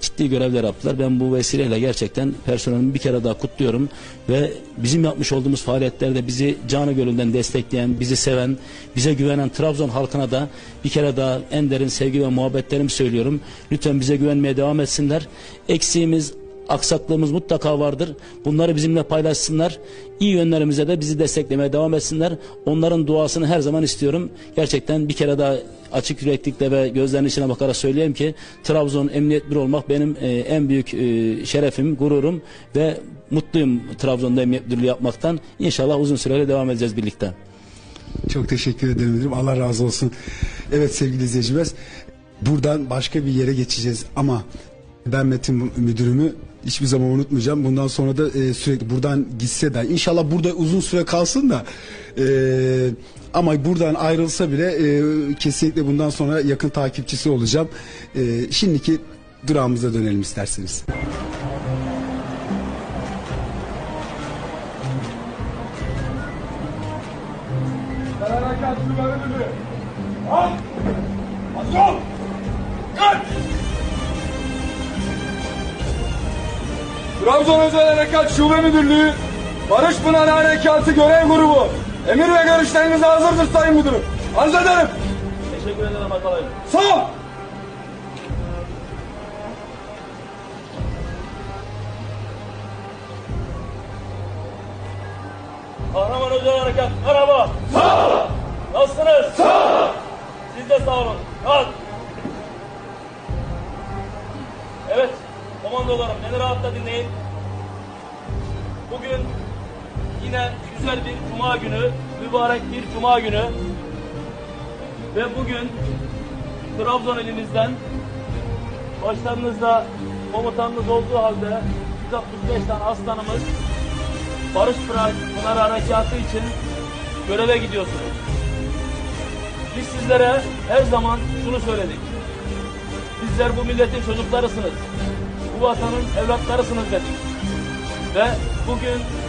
ciddi görevler yaptılar. Ben bu vesileyle gerçekten personelimi bir kere daha kutluyorum ve bizim yapmış olduğumuz faaliyetlerde bizi canı gönülden destekleyen, bizi seven, bize güvenen Trabzon halkına da bir kere daha en derin sevgi ve muhabbetlerimi söylüyorum. Lütfen bize güvenmeye devam etsinler. Eksiğimiz, aksaklığımız mutlaka vardır. Bunları bizimle paylaşsınlar. İyi yönlerimize de bizi desteklemeye devam etsinler. Onların duasını her zaman istiyorum. Gerçekten bir kere daha açık yüreklikle ve gözlerinin içine bakarak söyleyeyim ki Trabzon Emniyet bir olmak benim e, en büyük e, şerefim, gururum ve mutluyum Trabzon'da Emniyet Müdürlüğü yapmaktan. İnşallah uzun süreyle devam edeceğiz birlikte. Çok teşekkür ederim. Allah razı olsun. Evet sevgili izleyiciler. Buradan başka bir yere geçeceğiz ama ben Metin müdürümü hiçbir zaman unutmayacağım. Bundan sonra da e, sürekli buradan gitse de inşallah burada uzun süre kalsın da e, ama buradan ayrılsa bile e, kesinlikle bundan sonra yakın takipçisi olacağım. E, şimdiki durağımıza dönelim isterseniz. Harekat Şube Trabzon Özel Harekat Şube Müdürlüğü Barış Pınar Harekatı Görev Grubu Emir ve görüşlerinize hazırdır Sayın Müdürüm. Arz ederim. Teşekkür ederim Atalay'ım. Sağ ol. Kahraman Özel Harekat merhaba. Sağ olun. Nasılsınız? Sağ olun. Siz de sağ olun. Kalk. Evet komandolarım beni rahatla dinleyin. Bugün yine güzel bir cuma günü, mübarek bir cuma günü. Ve bugün Trabzon elimizden başlarınızda komutanınız olduğu halde 165 tane aslanımız Barış Pınar Harekatı için göreve gidiyorsunuz. Biz sizlere her zaman şunu söyledik. Sizler bu milletin çocuklarısınız. Bu vatanın evlatlarısınız dedik. Ve bugün